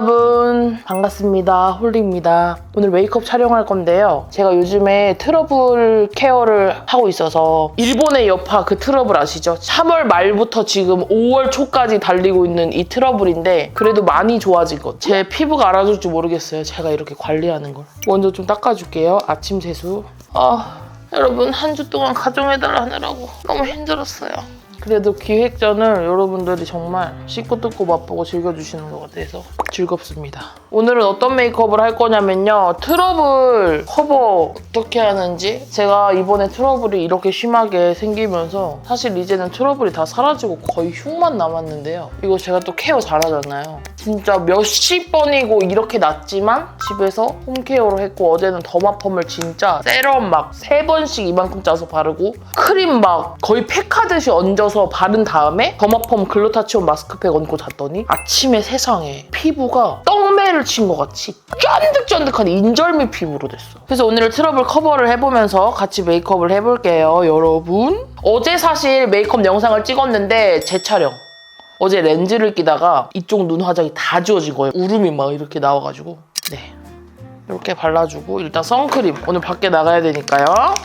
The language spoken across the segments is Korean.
여러분 반갑습니다. 홀리입니다. 오늘 메이크업 촬영할 건데요. 제가 요즘에 트러블 케어를 하고 있어서 일본의 여파 그 트러블 아시죠? 3월 말부터 지금 5월 초까지 달리고 있는 이 트러블인데 그래도 많이 좋아진 것 제 피부가 알아줄지 모르겠어요. 제가 이렇게 관리하는 걸. 먼저 좀 닦아줄게요. 아침 세수. 아 여러분 한 주 동안 가정해달라 하느라고 너무 힘들었어요 그래도 기획전을 여러분들이 정말 씻고 뜯고 맛보고 즐겨주시는 것 같아서 즐겁습니다. 오늘은 어떤 메이크업을 할 거냐면요. 트러블 커버 어떻게 하는지 제가 이번에 트러블이 이렇게 심하게 생기면서 사실 이제는 트러블이 다 사라지고 거의 흉만 남았는데요. 이거 제가 또 케어 잘하잖아요. 진짜 몇십 번이고 이렇게 났지만 집에서 홈케어로 했고 어제는 더마펌을 진짜 세럼 막 세 번씩 이만큼 짜서 바르고 크림 막 거의 팩하듯이 얹어서 바른 다음에 더마펌 글루타치온 마스크팩 얹고 잤더니 아침에 세상에 피부가 떡매를 친 것 같이 쫀득쫀득한 인절미 피부로 됐어. 그래서 오늘 트러블 커버를 해보면서 같이 메이크업을 해볼게요, 여러분. 어제 사실 메이크업 영상을 찍었는데 재촬영. 어제 렌즈를 끼다가 이쪽 눈 화장이 다 지워진 거예요. 울음이 막 이렇게 나와가지고. 네. 이렇게 발라주고 일단 선크림 오늘 밖에 나가야 되니까요.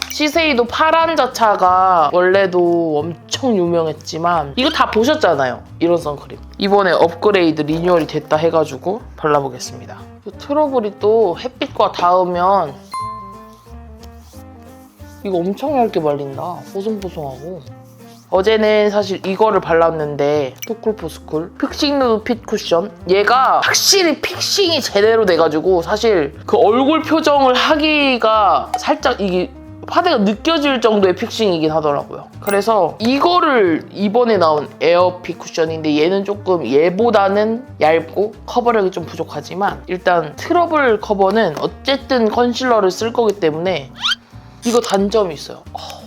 시세이도 파란 자차가 원래도 엄청 유명했지만 이거 다 보셨잖아요. 이런 선크림. 이번에 업그레이드 리뉴얼이 됐다 해가지고 발라보겠습니다. 이 트러블이 또 햇빛과 닿으면 이거 엄청 얇게 발린다. 보송보송하고. 어제는 사실 이거를 발랐는데 토쿨포스쿨 픽싱 누드 핏 쿠션 얘가 확실히 픽싱이 제대로 돼가지고 사실 그 얼굴 표정을 하기가 살짝 이게 파데가 느껴질 정도의 픽싱이긴 하더라고요. 그래서 이거를 이번에 나온 에어핏 쿠션인데 얘는 조금 얘보다는 얇고 커버력이 좀 부족하지만 일단 트러블 커버는 어쨌든 컨실러를 쓸 거기 때문에 이거 단점이 있어요. 어,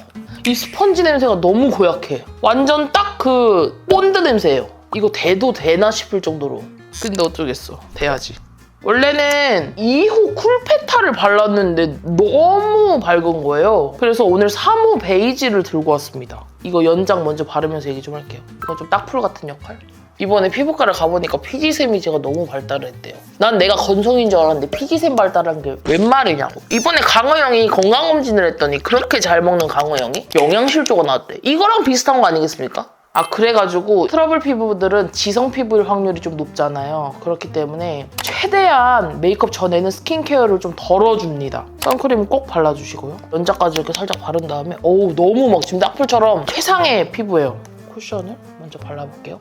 이 스펀지 냄새가 너무 고약해. 완전 딱 그 본드 냄새예요. 이거 대도 되나 싶을 정도로. 근데 어쩌겠어. 돼야지. 원래는 2호 쿨페타를 발랐는데 너무 밝은 거예요. 그래서 오늘 3호 베이지를 들고 왔습니다. 이거 연장 먼저 바르면서 얘기 좀 할게요. 이거 좀 딱풀 같은 역할? 이번에 피부과를 가보니까 피지샘이 제가 너무 발달을 했대요. 난 내가 건성인 줄 알았는데 피지샘 발달한 게 웬 말이냐고. 이번에 강호 형이 건강검진을 했더니 그렇게 잘 먹는 강호 형이 영양실조가 나왔대. 이거랑 비슷한 거 아니겠습니까? 아 그래가지고 트러블 피부들은 지성 피부일 확률이 좀 높잖아요. 그렇기 때문에 최대한 메이크업 전에는 스킨케어를 좀 덜어줍니다. 선크림 꼭 발라주시고요. 연자까지 이렇게 살짝 바른 다음에 어우 너무 막 지금 딱풀처럼 최상의 피부예요. 쿠션을 먼저 발라볼게요.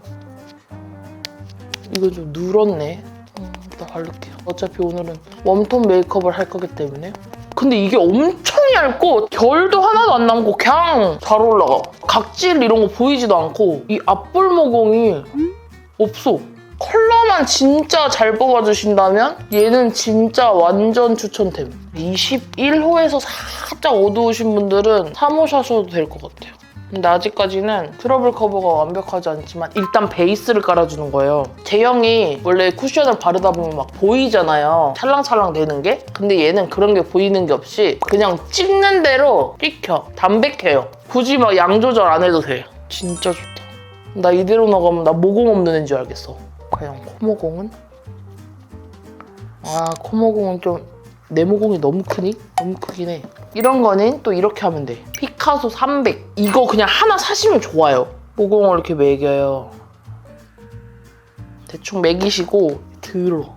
이거 좀 누렇네. 음, 일단 바를게요. 어차피 오늘은 웜톤 메이크업을 할 거기 때문에. 근데 이게 엄청 얇고 결도 하나도 안 남고 그냥 잘 올라가. 각질 이런 거 보이지도 않고 이 앞볼 모공이 없어. 컬러만 진짜 잘 뽑아주신다면 얘는 진짜 완전 추천템. 21호에서 살짝 어두우신 분들은 3호 사셔도 될 것 같아요. 근데 아직까지는 트러블 커버가 완벽하지 않지만 일단 베이스를 깔아주는 거예요. 제형이 원래 쿠션을 바르다 보면 막 보이잖아요. 찰랑찰랑 되는 게. 근데 얘는 그런 게 보이는 게 없이 그냥 찍는 대로 찍혀. 담백해요. 굳이 막 양 조절 안 해도 돼. 진짜 좋다. 나 이대로 나가면 나 모공 없는 줄 알겠어. 과연 코모공은? 아 코모공은 좀 내 모공이 너무 크니? 너무 크긴 해. 이런 거는 또 이렇게 하면 돼. 피카소 300. 이거 그냥 하나 사시면 좋아요. 모공을 이렇게 매겨요. 대충 매기시고 들어.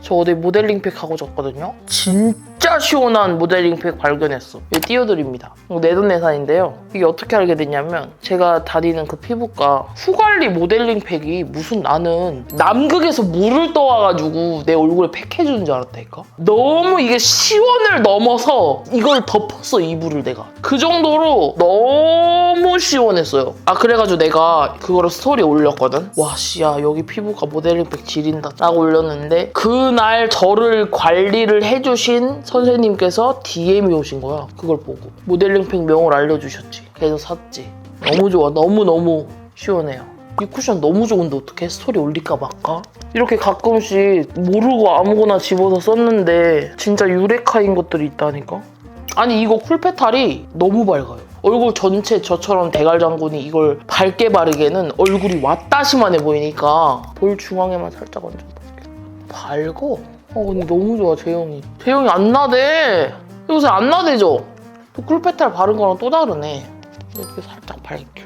저 어디 모델링 팩 하고 졌거든요. 진짜 시원한 모델링팩 발견했어. 띄워드립니다. 내돈내산인데요. 이게 어떻게 알게 됐냐면 제가 다니는 그 피부과 후관리 모델링팩이 무슨 나는 남극에서 물을 떠와가지고 내 얼굴에 팩해주는 줄 알았다니까. 너무 이게 시원을 넘어서 이걸 덮었어 이불을 내가. 그 정도로 너무 시원했어요. 아 그래가지고 내가 그거를 스토리 올렸거든. 와 씨야 여기 피부가 모델링팩 지린다 라고 올렸는데 그날 저를 관리를 해주신 선 생님께서 DM이 오신 거야. 그걸 보고 모델링팩 명을 알려주셨지. 그래서 샀지. 너무 좋아. 너무너무 시원해요. 이 쿠션 너무 좋은데 어떻게 스토리 올릴까 말까? 이렇게 가끔씩 모르고 아무거나 집어서 썼는데 진짜 유레카인 것들이 있다니까? 아니 이거 쿨페탈이 너무 밝아요. 얼굴 전체 저처럼 대갈 장군이 이걸 밝게 바르기에는 얼굴이 왔다시만 해 보이니까 볼 중앙에만 살짝 얹어볼게요. 밝고? 어 근데 너무 좋아 제형이. 제형이 안 나대. 요새 안 나대죠? 또 쿨페탈 바른 거랑 또 다르네. 이렇게 살짝 밝게.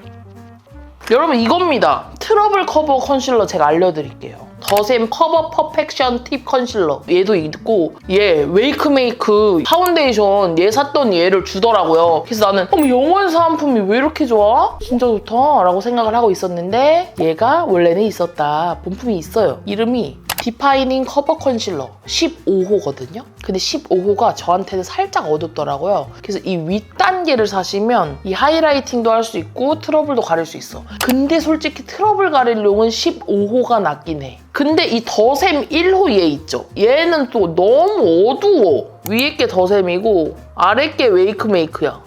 여러분 이겁니다. 트러블 커버 컨실러 제가 알려드릴게요. 더샘 커버 퍼펙션 팁 컨실러 얘도 있고 얘 웨이크메이크 파운데이션 얘 샀던 얘를 주더라고요. 그래서 나는 어머 영원 사은품이 왜 이렇게 좋아? 진짜 좋다 라고 생각을 하고 있었는데 얘가 원래는 있었다. 본품이 있어요. 이름이 디파이닝 커버 컨실러 15호거든요. 근데 15호가 저한테는 살짝 어둡더라고요. 그래서 이 윗단계를 사시면 이 하이라이팅도 할 수 있고 트러블도 가릴 수 있어. 근데 솔직히 트러블 가릴용은 15호가 낫긴 해. 근데 이 더샘 1호 얘 있죠? 얘는 또 너무 어두워. 위에 게 더샘이고 아래 게 웨이크메이크야.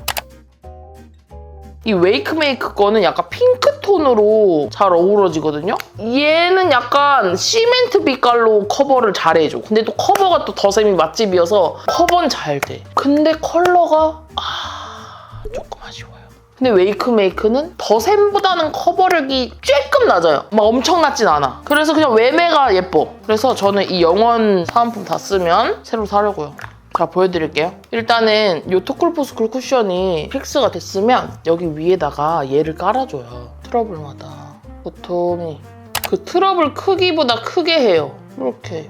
이 웨이크메이크 거는 약간 핑크톤으로 잘 어우러지거든요? 얘는 약간 시멘트 빛깔로 커버를 잘해줘. 근데 또 커버가 또 더샘이 맛집이어서 커버는 잘 돼. 근데 컬러가 아... 조금 아쉬워요. 근데 웨이크메이크는 더샘보다는 커버력이 조금 낮아요. 막 엄청 낮진 않아. 그래서 그냥 외매가 예뻐. 그래서 저는 이 영원 사은품 다 쓰면 새로 사려고요. 자 보여드릴게요. 일단은 이 토쿨포스쿨 쿠션이 픽스가 됐으면 여기 위에다가 얘를 깔아줘요. 트러블마다. 보통 그 트러블 크기보다 크게 해요. 이렇게.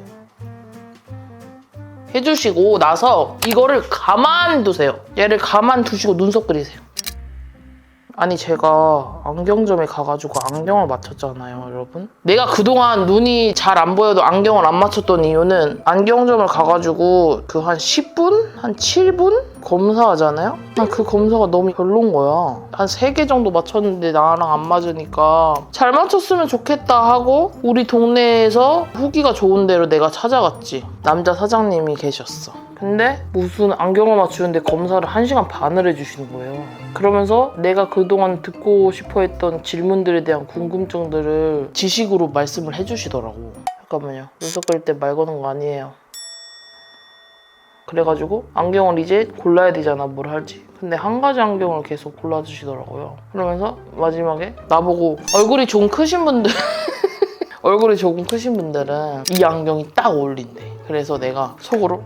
해주시고 나서 이거를 가만 두세요. 얘를 가만 두시고 눈썹 그리세요. 아니 제가 안경점에 가가지고 안경을 맞췄잖아요 여러분 내가 그동안 눈이 잘 안 보여도 안경을 안 맞췄던 이유는 안경점을 가가지고 그 한 10분? 한 7분? 검사하잖아요? 난그 검사가 너무 별론 거야 한 3개 정도 맞췄는데 나랑 안 맞으니까 잘 맞췄으면 좋겠다 하고 우리 동네에서 후기가 좋은 데로 내가 찾아갔지 남자 사장님이 계셨어 근데 무슨 안경을 맞추는데 검사를 1시간 반을 해주시는 거예요. 그러면서 내가 그동안 듣고 싶어 했던 질문들에 대한 궁금증들을 지식으로 말씀을 해주시더라고. 잠깐만요. 눈썹 그릴 때 말 거는 거 아니에요. 그래가지고 안경을 이제 골라야 되잖아 뭘 할지 근데 한 가지 안경을 계속 골라주시더라고요 그러면서 마지막에 나보고 얼굴이 좀 크신 분들 얼굴이 조금 크신 분들은 이 안경이 딱 어울린대 그래서 내가 속으로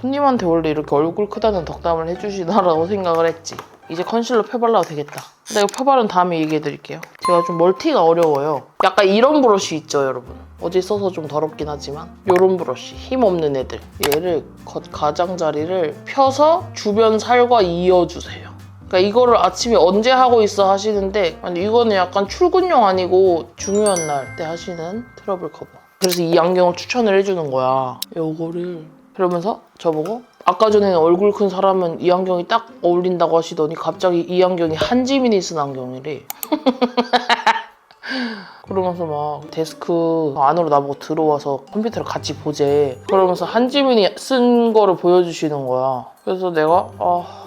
손님한테 원래 이렇게 얼굴 크다는 덕담을 해주시나라고 생각을 했지. 이제 컨실러 펴발라도 되겠다. 근데 이거 펴바른 다음에 얘기해 드릴게요. 제가 좀 멀티가 어려워요. 약간 이런 브러쉬 있죠, 여러분? 어제 써서 좀 더럽긴 하지만 이런 브러쉬, 힘없는 애들. 얘를 겉 가장자리를 펴서 주변 살과 이어주세요. 그러니까 이거를 아침에 언제 하고 있어 하시는데 아니 이거는 약간 출근용 아니고 중요한 날 때 하시는 트러블 커버. 그래서 이 안경을 추천을 해주는 거야. 요거를 그러면서 저보고 아까 전에는 얼굴 큰 사람은 이 안경이 딱 어울린다고 하시더니 갑자기 이 안경이 한지민이 쓴 안경이래. 그러면서 막 데스크 안으로 나보고 들어와서 컴퓨터를 같이 보재. 그러면서 한지민이 쓴 거를 보여주시는 거야. 그래서 내가 아,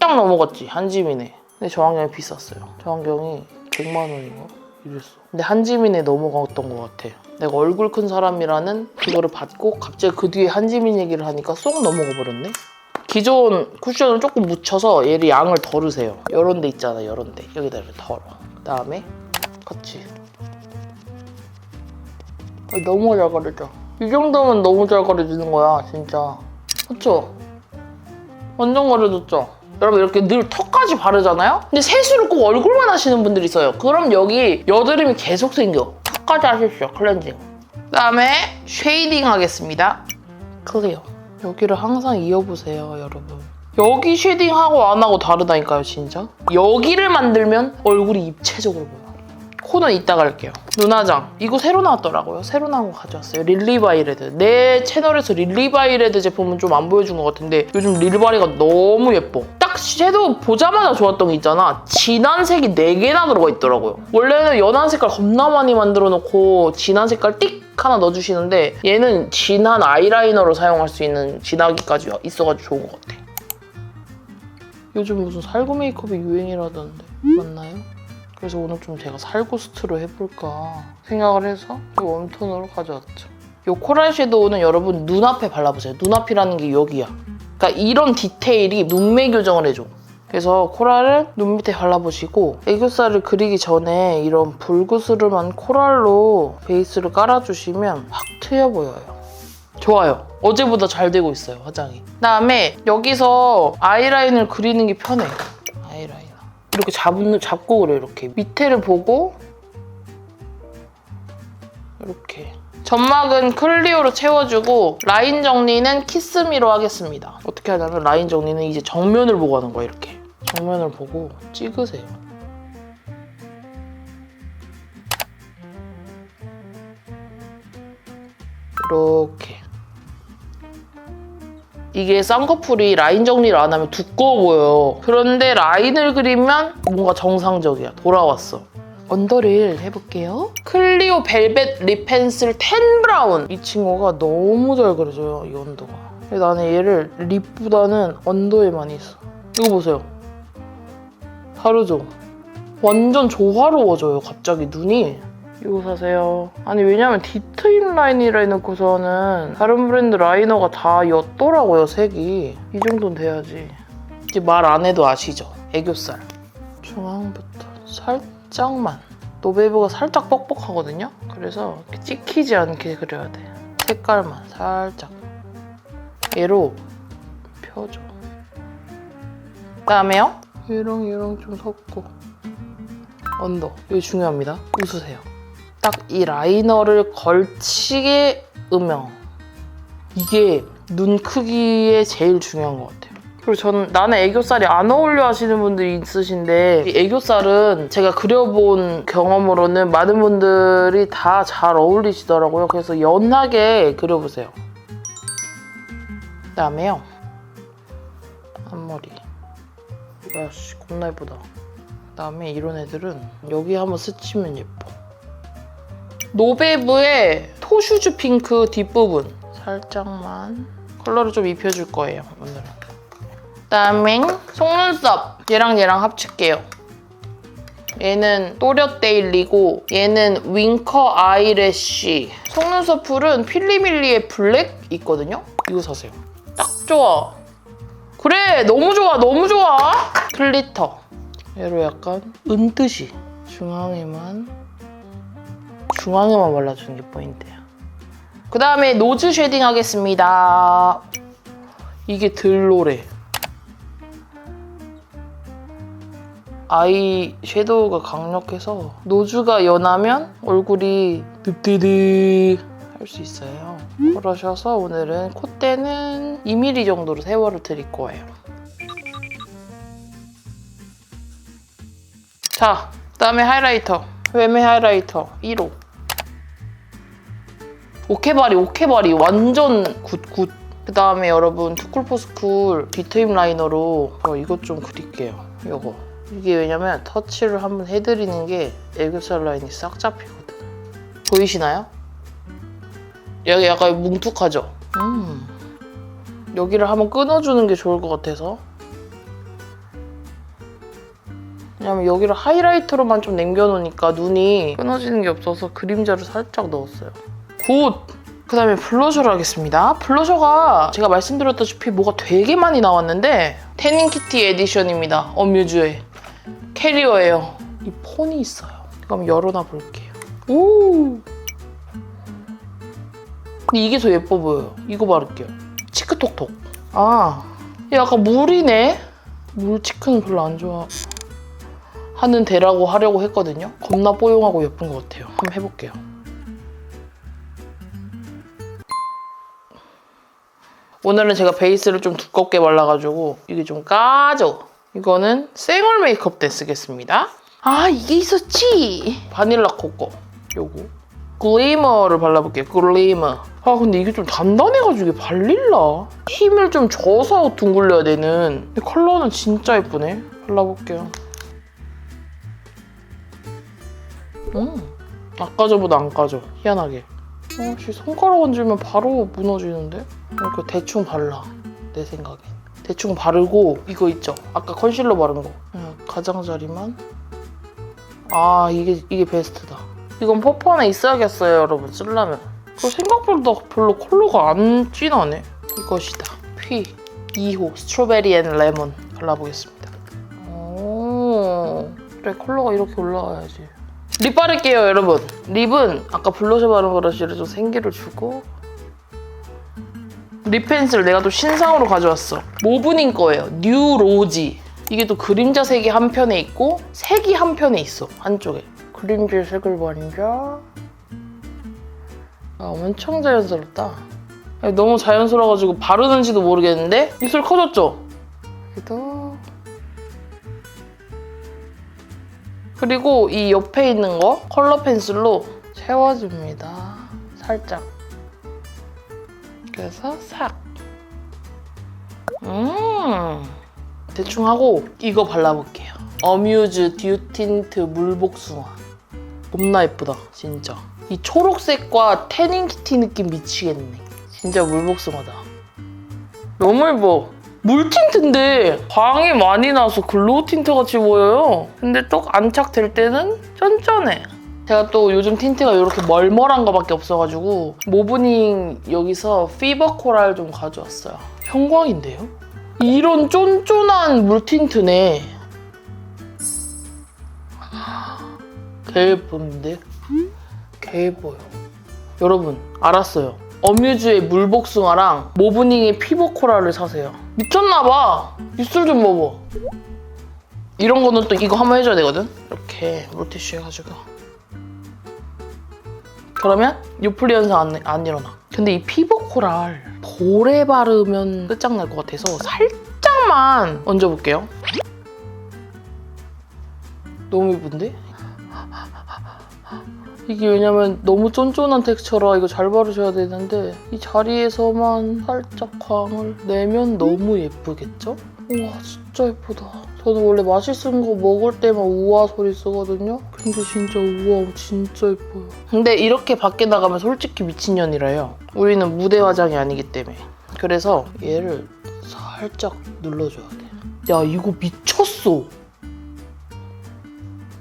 딱 넘어갔지 한지민에. 근데 저 안경이 비쌌어요. 저 안경이 100만 원인가? 이랬어. 근데 한지민에 넘어갔던 것 같아. 내가 얼굴 큰 사람이라는 그거를 받고 갑자기 그 뒤에 한지민 얘기를 하니까 쏙 넘어가 버렸네. 기존 쿠션을 조금 묻혀서 얘를 양을 덜으세요. 이런 데 있잖아, 이런 데. 여기다 이렇게 덜어. 그 다음에 같이. 아, 너무 잘 가려져. 이 정도면 너무 잘 가려지는 거야, 진짜. 그쵸? 완전 가려졌죠? 여러분 이렇게 늘 턱까지 바르잖아요? 근데 세수를 꼭 얼굴만 하시는 분들이 있어요. 그럼 여기 여드름이 계속 생겨. 턱까지 하십시오, 클렌징. 그다음에 쉐이딩 하겠습니다. 클리어. 여기를 항상 이어보세요, 여러분. 여기 쉐딩하고 안 하고 다르다니까요, 진짜. 여기를 만들면 얼굴이 입체적으로 보여. 코는 이따가 할게요. 눈화장. 이거 새로 나왔더라고요. 새로 나온 거 가져왔어요. 릴리바이레드. 내 채널에서 릴리바이레드 제품은 좀 안 보여준 것 같은데 요즘 릴바리가 너무 예뻐. 딱 섀도우 보자마자 좋았던 게 있잖아. 진한 색이 4개나 들어가 있더라고요. 원래는 연한 색깔 겁나 많이 만들어 놓고 진한 색깔 띡 하나 넣어주시는데 얘는 진한 아이라이너로 사용할 수 있는 진하기까지 있어가지고 좋은 것 같아. 요즘 무슨 살구 메이크업이 유행이라던데 맞나요? 그래서 오늘 좀 제가 살구스트로 해볼까 생각을 해서 이 웜톤으로 가져왔죠. 이 코랄 섀도우는 여러분 눈앞에 발라보세요. 눈앞이라는 게 여기야. 그러니까 이런 디테일이 눈매 교정을 해줘. 그래서 코랄을 눈 밑에 발라보시고 애교살을 그리기 전에 이런 붉으스름한 코랄로 베이스를 깔아주시면 확 트여 보여요. 좋아요. 어제보다 잘 되고 있어요, 화장이. 그다음에 여기서 아이라인을 그리는 게 편해. 아이라이너. 이렇게 잡는, 잡고 그래, 이렇게. 밑에를 보고 이렇게. 점막은 클리오로 채워주고 라인 정리는 키스미로 하겠습니다. 어떻게 하냐면 라인 정리는 이제 정면을 보고 하는 거야, 이렇게. 정면을 보고 찍으세요. 이렇게. 이게 쌍꺼풀이 라인 정리를 안 하면 두꺼워 보여요. 그런데 라인을 그리면 뭔가 정상적이야. 돌아왔어. 언더를 해볼게요. 클리오 벨벳 립 펜슬 10 브라운. 이 친구가 너무 잘 그려져요, 이 언더가. 근데 나는 얘를 립보다는 언더에 많이 써. 이거 보세요. 다르죠? 완전 조화로워져요, 갑자기 눈이. 이거 사세요. 아니 왜냐면 디트인 라인이라 해놓고서는 다른 브랜드 라이너가 다 옅더라고요 색이. 이 정도는 돼야지. 이제 말 안 해도 아시죠? 애교살. 중앙부터 살짝 만. 노베이브가 살짝 뻑뻑하거든요? 그래서 찍히지 않게 그려야 돼. 색깔만 살짝. 얘로 펴줘. 그 다음에요. 얘랑 얘랑 좀 섞고. 언더. 이거 중요합니다. 웃으세요. 딱 이 라이너를 걸치게 음영. 이게 눈 크기에 제일 중요한 것 같아요. 그리고 저는 나는 애교살이 안 어울려 하시는 분들이 있으신데 이 애교살은 제가 그려본 경험으로는 많은 분들이 다 잘 어울리시더라고요. 그래서 연하게 그려보세요. 그다음에요. 앞머리. 야씨 겁나 예쁘다. 그다음에 이런 애들은 여기 한번 스치면 예뻐. 노베브의 토슈즈 핑크 뒷부분 살짝만 컬러를 좀 입혀줄 거예요 오늘은. 그다음에 속눈썹 얘랑 얘랑 합칠게요. 얘는 또렷데일리고 얘는 윙커 아이래쉬 속눈썹 풀은 필리밀리의 블랙 있거든요? 이거 사세요. 딱 좋아. 그래 너무 좋아 너무 좋아. 클리터 얘로 약간 은듯이 중앙에만 중앙에만 발라주는 게 포인트야. 그 다음에 노즈 쉐딩 하겠습니다. 이게 들노래. 아이 섀도우가 강력해서 노즈가 연하면 얼굴이 늪디디 할 수 있어요. 그러셔서 오늘은 콧대는 2mm 정도로 세월을 드릴 거예요. 자, 그다음에 하이라이터. 외메 하이라이터 1호. 오케바리, 오케바리 완전 굿굿. 그 다음에 여러분 투쿨포스쿨 뒤트임 라이너로 어, 이것 좀 그릴게요. 이거. 이게 왜냐면 터치를 한번 해드리는 게 애교살 라인이 싹 잡히거든. 보이시나요? 여기 약간 뭉툭하죠? 음. 여기를 한번 끊어주는 게 좋을 것 같아서. 왜냐면 여기를 하이라이터로만 좀 남겨놓으니까 눈이 끊어지는 게 없어서 그림자를 살짝 넣었어요. 굿! 그 다음에 블러셔를 하겠습니다. 블러셔가 제가 말씀드렸다시피 뭐가 되게 많이 나왔는데 태닝 키티 에디션입니다. 어뮤즈의 캐리어예요. 이 폰이 있어요. 그럼 열어놔 볼게요. 오! 근데 이게 더 예뻐 보여요. 이거 바를게요. 치크톡톡. 아, 얘 약간 물이네? 물 치크는 별로 안 좋아. 하는 데라고 하려고 했거든요. 겁나 뽀용하고 예쁜 것 같아요. 한번 해볼게요. 오늘은 제가 베이스를 좀 두껍게 발라가지고 이게 좀 까져. 이거는 생얼 메이크업 때 쓰겠습니다. 아 이게 있었지. 바닐라 코코 요거. 글리머를 발라볼게요. 글리머. 아 근데 이게 좀 단단해가지고 이게 발릴라. 힘을 좀 줘서 둥글려야 되는. 근데 컬러는 진짜 예쁘네. 발라볼게요. 음, 아까 저보다 안 까져. 희한하게. 어, 씨, 손가락 얹으면 바로 무너지는데? 이렇게 대충 발라. 내 생각엔. 대충 바르고 이거 있죠? 아까 컨실러 바른 거. 그냥 가장자리만. 아, 이게, 이게 베스트다. 이건 하나 있어야겠어요, 여러분. 쓰려면. 그 생각보다 별로 컬러가 안 진하네. 이것이다. 피 2호 스트로베리 앤 레몬 발라보겠습니다. 그래 컬러가 이렇게 올라와야지 립 바를게요 여러분 립은 아까 블러셔 바른 브러쉬를 좀 생기를 주고 립 펜슬 내가 또 신상으로 가져왔어 모브닝 거예요 뉴 로지 이게 또 그림자 색이 한 편에 있고 색이 한 편에 있어 한쪽에 그림자 색을 먼저 아 엄청 자연스럽다 너무 자연스러워가지고 바르는지도 모르겠는데 입술 커졌죠? 여기도 그리고 이 옆에 있는 거 컬러 펜슬로 채워줍니다. 살짝. 그래서 싹. 음. 대충 하고 이거 발라볼게요. 어뮤즈 듀 틴트 물복숭아. 겁나 예쁘다, 진짜. 이 초록색과 태닝 키티 느낌 미치겠네. 진짜 물복숭아다. 너무 예뻐. 물 틴트인데 광이 많이 나서 글로우 틴트 같이 보여요. 근데 또 안착될 때는 쫀쫀해. 제가 또 요즘 틴트가 이렇게 멀멀한 거밖에 없어가지고 모브닝 여기서 피버 코랄 좀 가져왔어요. 형광인데요? 이런 쫀쫀한 물 틴트네. 개 예쁜데? 개 예뻐요. 여러분 알았어요. 어뮤즈의 물복숭아랑 모브닝의 피부 코랄을 사세요. 미쳤나봐. 입술 좀 봐봐. 이런 거는 또 이거 한번 해줘야 되거든. 이렇게 물티슈 해가지고. 그러면 유플리 현상 안, 안 일어나. 근데 이 피부 코랄 볼에 바르면 끝장날 것 같아서 살짝만 얹어볼게요. 너무 예쁜데? 이게 왜냐면 너무 쫀쫀한 텍스처라 이거 잘 바르셔야 되는데 이 자리에서만 살짝 광을 내면 너무 예쁘겠죠? 우와 진짜 예쁘다. 저는 원래 맛있는 거 먹을 때만 우와 소리 쓰거든요. 근데 진짜 우와 진짜 예뻐요. 근데 이렇게 밖에 나가면 솔직히 미친년이라요. 우리는 무대 화장이 아니기 때문에. 그래서 얘를 살짝 눌러줘야 돼. 야 이거 미쳤어.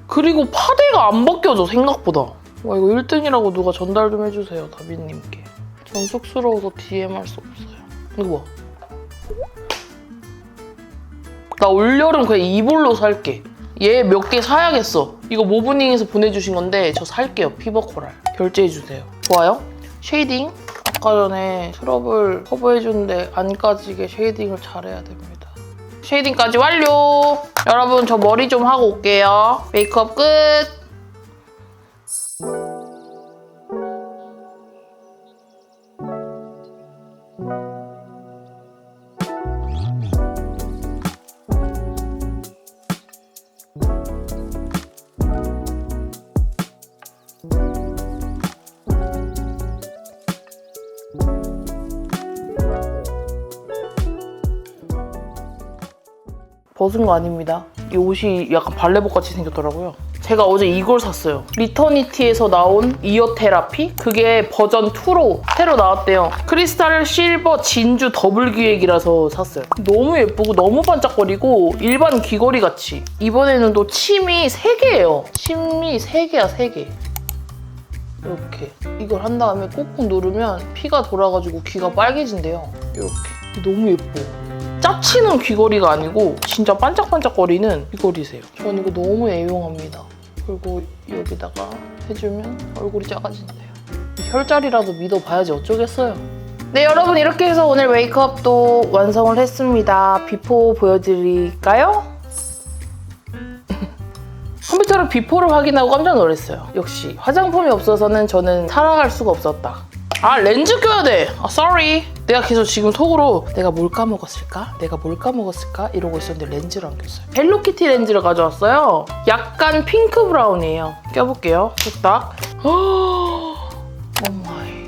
그리고 파데가 안 벗겨져 생각보다. 와 이거 1등이라고 누가 전달 좀 해주세요 다빈님께. 전 쑥스러워서 DM 할 수 없어요. 이거 봐. 나 올여름 그냥 이볼로 살게. 얘 몇 개 사야겠어. 이거 모브닝에서 보내주신 건데 저 살게요. 피버 코랄. 결제해주세요. 좋아요? 쉐이딩. 아까 전에 트러블 커버해주는데 안 까지게 쉐이딩을 잘해야 됩니다. 쉐이딩까지 완료! 여러분 저 머리 좀 하고 올게요. 메이크업 끝! 벗은 거 아닙니다. 이 옷이 약간 발레복 같이 생겼더라고요. 제가 어제 이걸 샀어요. 리터니티에서 나온 이어 테라피? 그게 버전 2로 새로 나왔대요. 크리스탈 실버 진주 더블 기획이라서 샀어요. 너무 예쁘고 너무 반짝거리고 일반 귀걸이 같이. 이번에는 또 침이 3개예요. 침이 3개야, 3개. 이렇게. 이걸 한 다음에 꾹꾹 누르면 피가 돌아가지고 귀가 빨개진대요. 이렇게. 너무 예뻐요. 짜치는 귀걸이가 아니고 진짜 반짝반짝거리는 귀걸이세요. 전 이거 너무 애용합니다. 그리고 여기다가 해주면 얼굴이 작아진대요. 혈자리라도 믿어봐야지 어쩌겠어요. 네 여러분 이렇게 해서 오늘 메이크업도 완성을 했습니다. 비포 보여드릴까요? 컴퓨터로 비포를 확인하고 깜짝 놀랐어요. 역시 화장품이 없어서는 저는 살아갈 수가 없었다. 아 렌즈 껴야 돼. 아 sorry. 내가 계속 지금 속으로 내가 뭘 까먹었을까? 내가 뭘 까먹었을까? 이러고 있었는데 렌즈를 안 꼈어요. 헬로키티 렌즈를 가져왔어요. 약간 핑크 브라운이에요. 껴볼게요. 뚝딱. 오 마이.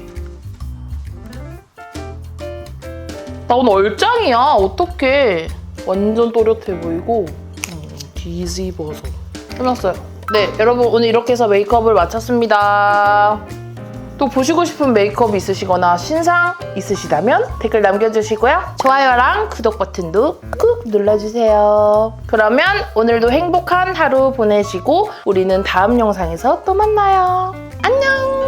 나 오늘 얼짱이야. 어떡해. 완전 또렷해 보이고 음, 뒤집어서 해놨어요. 네, 여러분 오늘 이렇게 해서 메이크업을 마쳤습니다. 또 보시고 싶은 메이크업 있으시거나 신상 있으시다면 댓글 남겨주시고요. 좋아요랑 구독 버튼도 꾹 눌러주세요. 그러면 오늘도 행복한 하루 보내시고 우리는 다음 영상에서 또 만나요. 안녕!